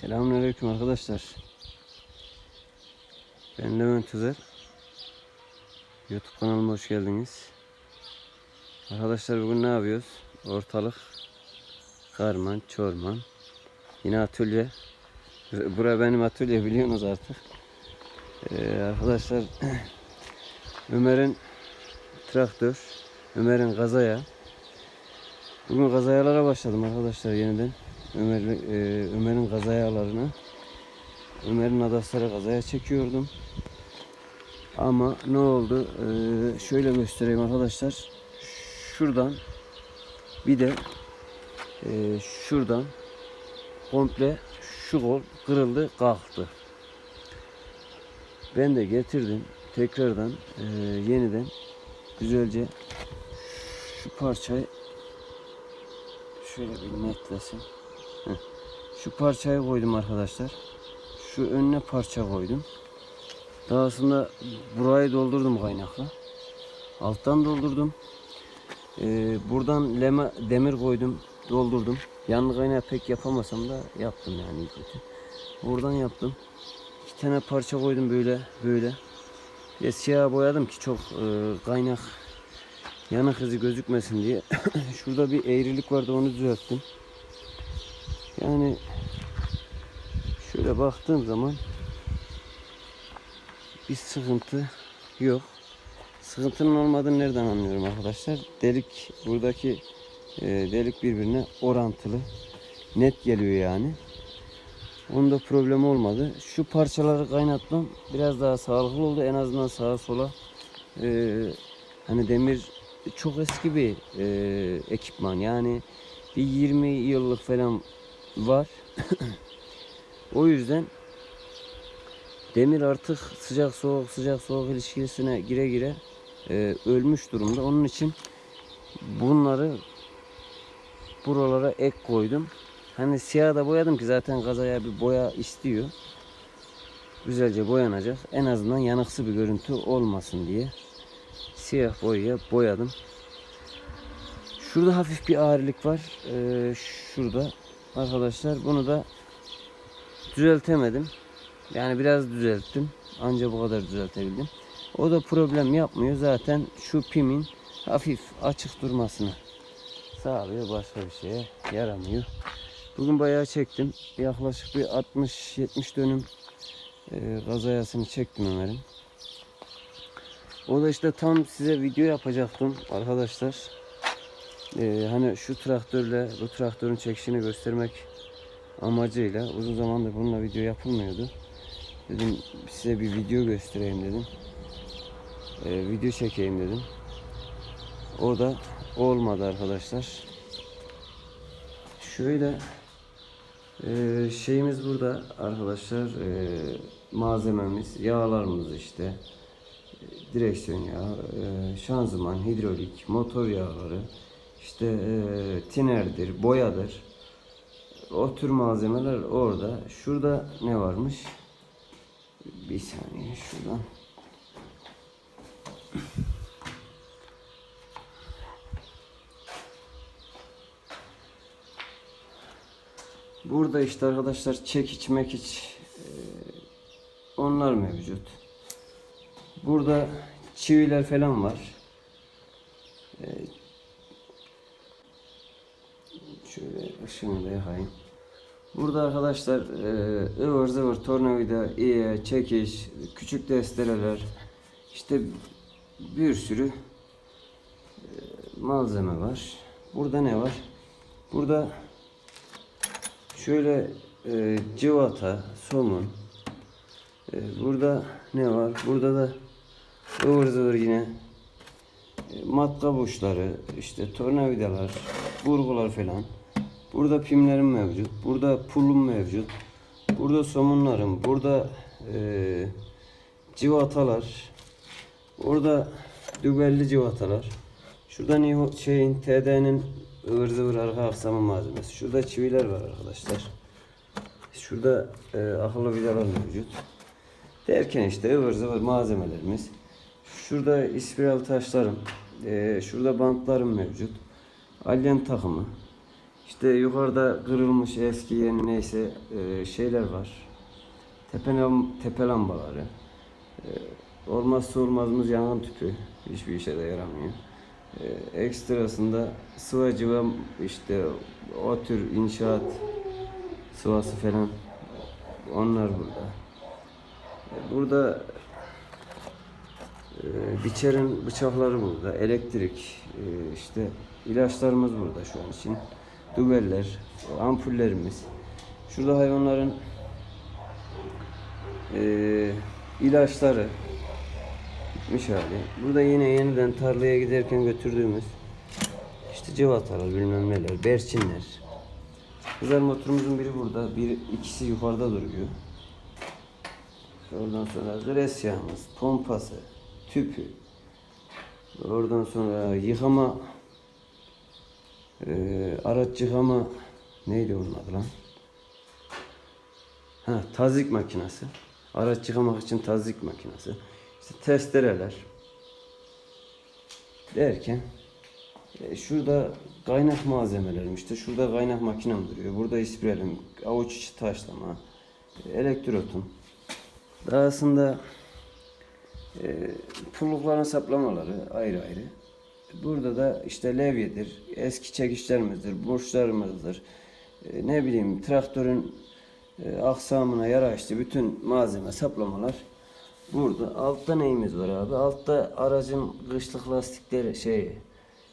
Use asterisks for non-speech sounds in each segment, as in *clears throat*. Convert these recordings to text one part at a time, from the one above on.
Selamünaleyküm arkadaşlar. Ben Levent Özer. YouTube kanalıma hoş geldiniz. Arkadaşlar bugün ne yapıyoruz? Ortalık karman, çorman. Yine atölye. Bura benim atölye biliyorsunuz artık. Ee, arkadaşlar *clears throat* Ömer'in traktör, Ömer'in kazaya. Bugün kazayalara başladım arkadaşlar yeniden. Ömer, e, Ömer'in kazayalarını Ömer'in adasları kazaya çekiyordum. Ama ne oldu? Ee, şöyle göstereyim arkadaşlar. Şuradan bir de e, şuradan komple şu kol kırıldı kalktı. Ben de getirdim tekrardan e, yeniden güzelce şu parçayı şöyle bir netlesin. Şu parçayı koydum arkadaşlar. Şu önüne parça koydum. Daha sonra burayı doldurdum kaynakla. Alttan doldurdum. Ee, buradan leme, demir koydum. Doldurdum. Yanlı kaynağı pek yapamasam da yaptım yani kötü. Buradan yaptım. İki tane parça koydum böyle böyle. Bir siyah boyadım ki çok e, kaynak yanık izi gözükmesin diye. *coughs* Şurada bir eğrilik vardı onu düzelttim. Yani şöyle baktığım zaman bir sıkıntı yok. Sıkıntının olmadığını nereden anlıyorum arkadaşlar? Delik buradaki e, delik birbirine orantılı. Net geliyor yani. Onda problem olmadı. Şu parçaları kaynattım. Biraz daha sağlıklı oldu. En azından sağa sola e, hani demir çok eski bir e, ekipman. Yani bir 20 yıllık falan var. o yüzden demir artık sıcak soğuk sıcak soğuk ilişkisine gire gire e, ölmüş durumda. Onun için bunları buralara ek koydum. Hani siyah da boyadım ki zaten kazaya bir boya istiyor. Güzelce boyanacak. En azından yanıksı bir görüntü olmasın diye siyah boyaya boyadım. Şurada hafif bir ağırlık var. Ee, şurada arkadaşlar bunu da düzeltemedim. Yani biraz düzelttim. Ancak bu kadar düzeltebildim. O da problem yapmıyor. Zaten şu pimin hafif açık durmasını sağlıyor. Başka bir şeye yaramıyor. Bugün bayağı çektim. Yaklaşık bir 60-70 dönüm e, gazayasını çektim Ömer'in. O da işte tam size video yapacaktım arkadaşlar. Ee, hani şu traktörle bu traktörün çekişini göstermek amacıyla uzun zamandır bununla video yapılmıyordu. Dedim size bir video göstereyim dedim. Ee, video çekeyim dedim. O da olmadı arkadaşlar. Şöyle e, şeyimiz burada arkadaşlar e, malzememiz yağlarımız işte direksiyon yağı, e, şanzıman, hidrolik, motor yağları, işte e, tinerdir, boyadır. O tür malzemeler orada. Şurada ne varmış? Bir saniye şuradan. Burada işte arkadaşlar çekiç mekiç e, onlar mevcut. Burada çiviler falan var. Ee, şöyle ışığını da yakayım. Burada arkadaşlar e, ıvır zıvır tornavida, iğe, çekiş, küçük destereler işte bir sürü e, malzeme var. Burada ne var? Burada şöyle e, civata, somun. E, burada ne var? Burada da ıvır zıvır yine e, matkap uçları, işte tornavidalar, burgular falan. Burada pimlerim mevcut. Burada pulum mevcut. Burada somunlarım. Burada e, civatalar. Orada dübelli civatalar. Şurada Niho- şeyin TD'nin ıvır zıvır arka aksama malzemesi. Şurada çiviler var arkadaşlar. Şurada e, akıllı vidalar mevcut. Derken işte ıvır zıvır malzemelerimiz. Şurada ispiral taşlarım. e, şurada bantlarım mevcut. Alyen takımı. İşte yukarıda kırılmış eski yeni neyse e, şeyler var. Tepe, tepe lambaları. E, olmazsa olmazımız yangın tüpü. Hiçbir işe de yaramıyor. E, ekstrasında sıvacı ve işte o tür inşaat sıvası falan onlar burada. E, Burada e, biçerin bıçakları burada, elektrik, e, işte ilaçlarımız burada şu an için. Dübeller, ampullerimiz. Şurada hayvanların e, ilaçları bitmiş hali. Burada yine yeniden tarlaya giderken götürdüğümüz işte civatalar, bilmem neler, berçinler. Güzel motorumuzun biri burada, bir ikisi yukarıda duruyor. Oradan sonra gres yağımız, pompası, tüpü. Oradan sonra yıkama, eee araç yıkama, neydi onun adı lan? Ha, tazik makinesi. Araç yıkamak için tazik makinesi. İşte testereler. Derken e, şurada kaynak malzemelerim işte şurada kaynak makinem duruyor. Burada isprelim, avuç içi taşlama, e, elektrotum. Dahasında e, pullukların saplamaları ayrı ayrı. Burada da işte levyedir, eski çekiçlerimizdir, burçlarımızdır. E, ne bileyim traktörün e, aksamına yaraştı bütün malzeme saplamalar burada. Altta neyimiz var abi? Altta aracın kışlık lastikleri şey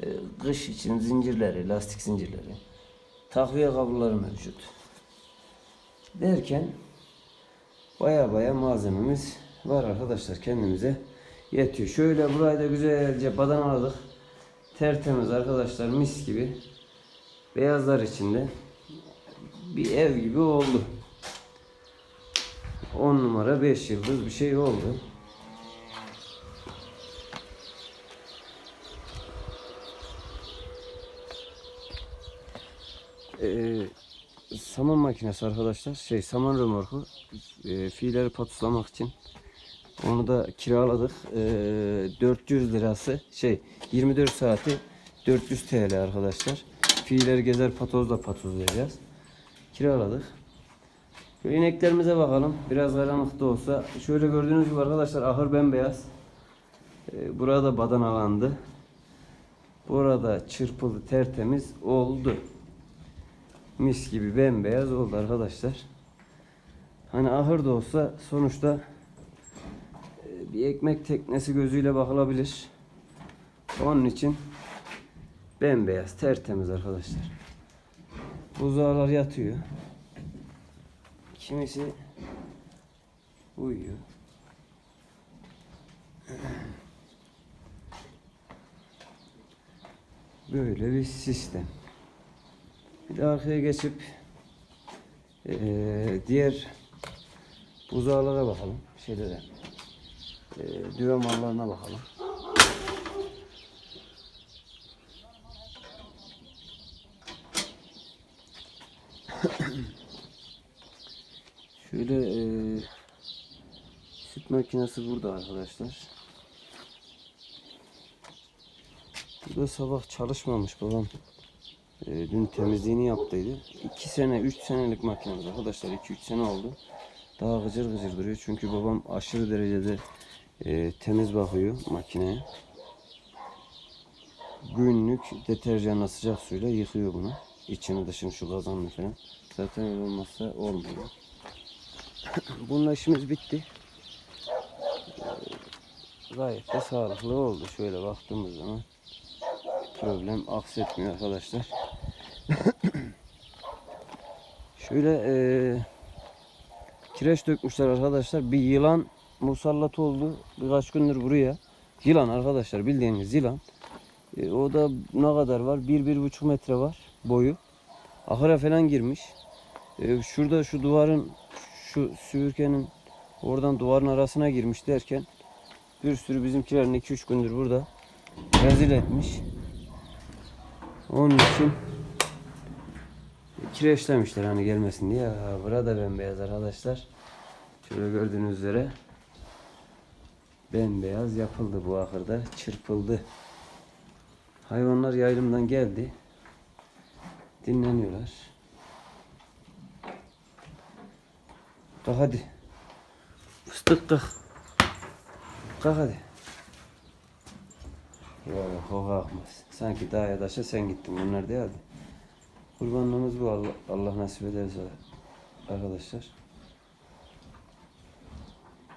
e, kış için zincirleri, lastik zincirleri. Takviye kabloları mevcut. Derken baya baya malzememiz var arkadaşlar kendimize yetiyor. Şöyle burayı da güzelce badanaladık. Tertemiz arkadaşlar mis gibi. Beyazlar içinde bir ev gibi oldu. 10 numara 5 yıldız bir şey oldu. Ee, saman makinesi arkadaşlar şey saman römorku e, fiilleri patuslamak için onu da kiraladık. Ee, 400 lirası şey 24 saati 400 TL arkadaşlar. Fiilleri gezer patozla patozlayacağız. Kiraladık. Şöyle ineklerimize bakalım. Biraz karanlık da olsa. Şöyle gördüğünüz gibi arkadaşlar ahır bembeyaz. Ee, burada badanalandı. Burada çırpıldı tertemiz oldu. Mis gibi bembeyaz oldu arkadaşlar. Hani ahır da olsa sonuçta e, bir ekmek teknesi gözüyle bakılabilir. Onun için bembeyaz, tertemiz arkadaşlar. Buzağlar yatıyor. Kimisi uyuyor. Böyle bir sistem. Bir de arkaya geçip eee, diğer buzağlara bakalım. Şeylere. Eee düve mallarına bakalım. *coughs* Şöyle eee süt makinesi burada arkadaşlar. Burada sabah çalışmamış babam. E, dün temizliğini yaptıydı. 2 sene, 3 senelik makinemiz arkadaşlar. 2-3 sene oldu. Daha gıcır gıcır duruyor. Çünkü babam aşırı derecede e, temiz bakıyor makineye. Günlük deterjanla sıcak suyla yıkıyor bunu. İçini dışını şu kazanını falan. Zaten öyle olmazsa olmuyor. *clears throat* Bununla işimiz bitti. E, gayet de sağlıklı oldu. Şöyle baktığımız zaman problem aksetmiyor arkadaşlar. *clears throat* Şöyle eee kireç dökmüşler arkadaşlar. Bir yılan musallat oldu. Birkaç gündür buraya. Yılan arkadaşlar bildiğiniz yılan. E, o da ne kadar var? Bir, bir buçuk metre var boyu. Ahıra falan girmiş. E, şurada şu duvarın şu süpürgenin oradan duvarın arasına girmiş derken bir sürü bizimkilerin 2-3 gündür burada rezil etmiş. Onun için kireçlemişler hani gelmesin diye. Burada bembeyaz arkadaşlar. Şöyle gördüğünüz üzere bembeyaz yapıldı bu ahırda. Çırpıldı. Hayvanlar yaylımdan geldi. Dinleniyorlar. Kalk hadi. Fıstık kalk. Kalk hadi. Yok o kalkmaz. Sanki dağa taşa sen gittin. Bunlar değil hadi. Kurbanlığımız bu Allah, Allah nasip ederse arkadaşlar.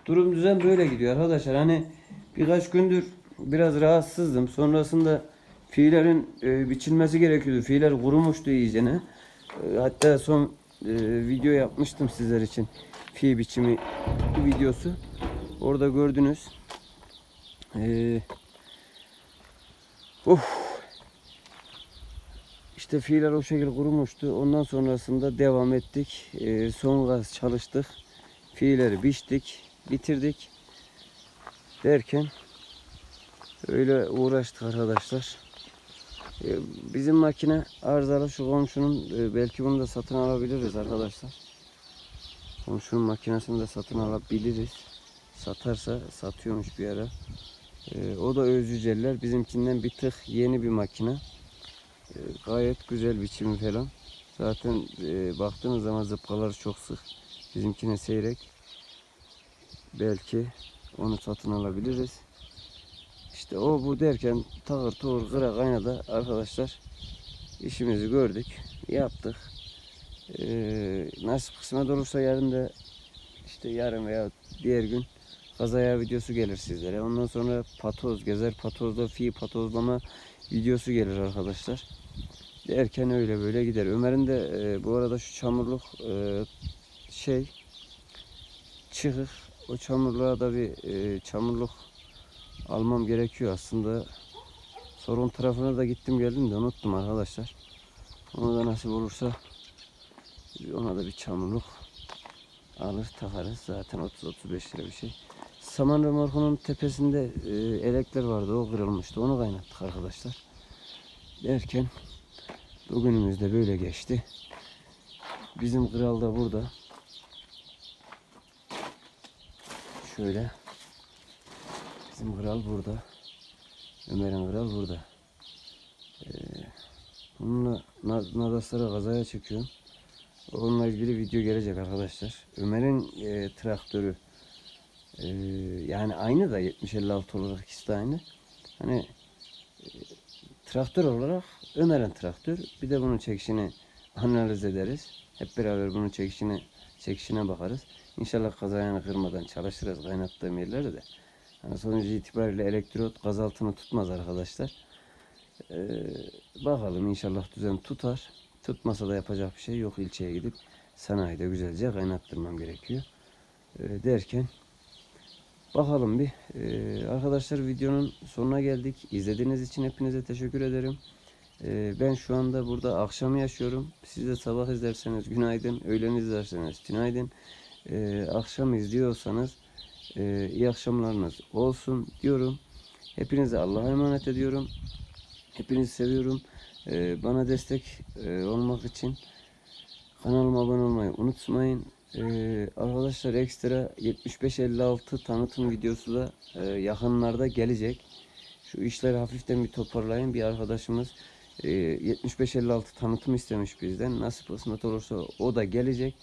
Durum düzen böyle gidiyor arkadaşlar. Hani birkaç gündür biraz rahatsızdım. Sonrasında fiillerin e, biçilmesi gerekiyordu. Fiiller kurumuştu iyicene. E, hatta son e, video yapmıştım sizler için. Fi biçimi videosu. Orada gördünüz. E, of. İşte fiiller o şekilde kurumuştu. Ondan sonrasında devam ettik. E, son gaz çalıştık. Fiilleri biçtik, bitirdik. Derken öyle uğraştık arkadaşlar. E, bizim makine arızalı şu komşunun e, belki bunu da satın alabiliriz arkadaşlar. Komşunun makinesini de satın alabiliriz. Satarsa satıyormuş bir ara. E, o da özüceller. Bizimkinden bir tık yeni bir makine. E, gayet güzel biçimi falan. Zaten e, baktığınız zaman zıpkalar çok sık. Bizimkine seyrek. Belki onu satın alabiliriz. İşte o bu derken takır tuğur kıra kaynadı arkadaşlar. işimizi gördük. Yaptık. Ee, nasip kısmet olursa yarın da işte yarın veya diğer gün kazaya videosu gelir sizlere. Ondan sonra patoz gezer patozda fi patozlama videosu gelir arkadaşlar. Derken öyle böyle gider. Ömer'in de e, bu arada şu çamurluk e, şey çıkık. O çamurluğa da bir e, çamurluk almam gerekiyor aslında. Sorun tarafına da gittim geldim de unuttum arkadaşlar. Onu da nasip olursa ona da bir çamurluk alır takarız. Zaten 30-35 lira bir şey. Saman remorkunun tepesinde e, elekler vardı. O kırılmıştı. Onu kaynattık arkadaşlar. Derken bugünümüz de böyle geçti. Bizim kral da burada. Şöyle. Bizim kral burada. Ömer'in kral burada. Ee, bununla na- Nadaslara kazaya çekiyorum. Onunla ilgili video gelecek arkadaşlar. Ömer'in e, traktörü e, yani aynı da 7056 olarak ikisi de aynı. Hani e, traktör olarak Ömer'in traktör. Bir de bunun çekişini analiz ederiz. Hep beraber bunun çekişine çekişine bakarız. İnşallah kazayını kırmadan çalışırız kaynattığım yerlerde de. Hani sonucu itibariyle elektrot gaz altını tutmaz arkadaşlar. Ee, bakalım inşallah düzen tutar. Tutmasa da yapacak bir şey yok. İlçeye gidip sanayide güzelce kaynattırmam gerekiyor. Ee, derken bakalım bir. Ee, arkadaşlar videonun sonuna geldik. İzlediğiniz için hepinize teşekkür ederim. Ee, ben şu anda burada akşam yaşıyorum. Siz de sabah izlerseniz günaydın, öğlen izlerseniz günaydın. Ee, akşam izliyorsanız e, iyi akşamlarınız olsun diyorum. Hepinize Allah'a emanet ediyorum. Hepinizi seviyorum. Ee, bana destek e, olmak için kanalıma abone olmayı unutmayın. Ee, arkadaşlar ekstra 7556 tanıtım videosu da e, yakınlarda gelecek. Şu işleri hafiften bir toparlayın. Bir arkadaşımız e, 7556 tanıtım istemiş bizden. Nasip kısmet olursa o da gelecek.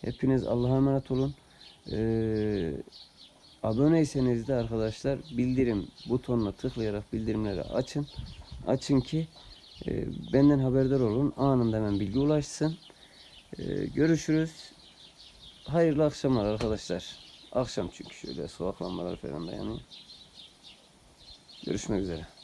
Hepiniz Allah'a emanet olun. Ee, aboneyseniz de arkadaşlar bildirim butonuna tıklayarak bildirimleri açın. Açın ki e, benden haberdar olun. Anında hemen bilgi ulaşsın. E, görüşürüz. Hayırlı akşamlar arkadaşlar. Akşam çünkü şöyle sokak lambaları falan da yanıyor. Görüşmek üzere.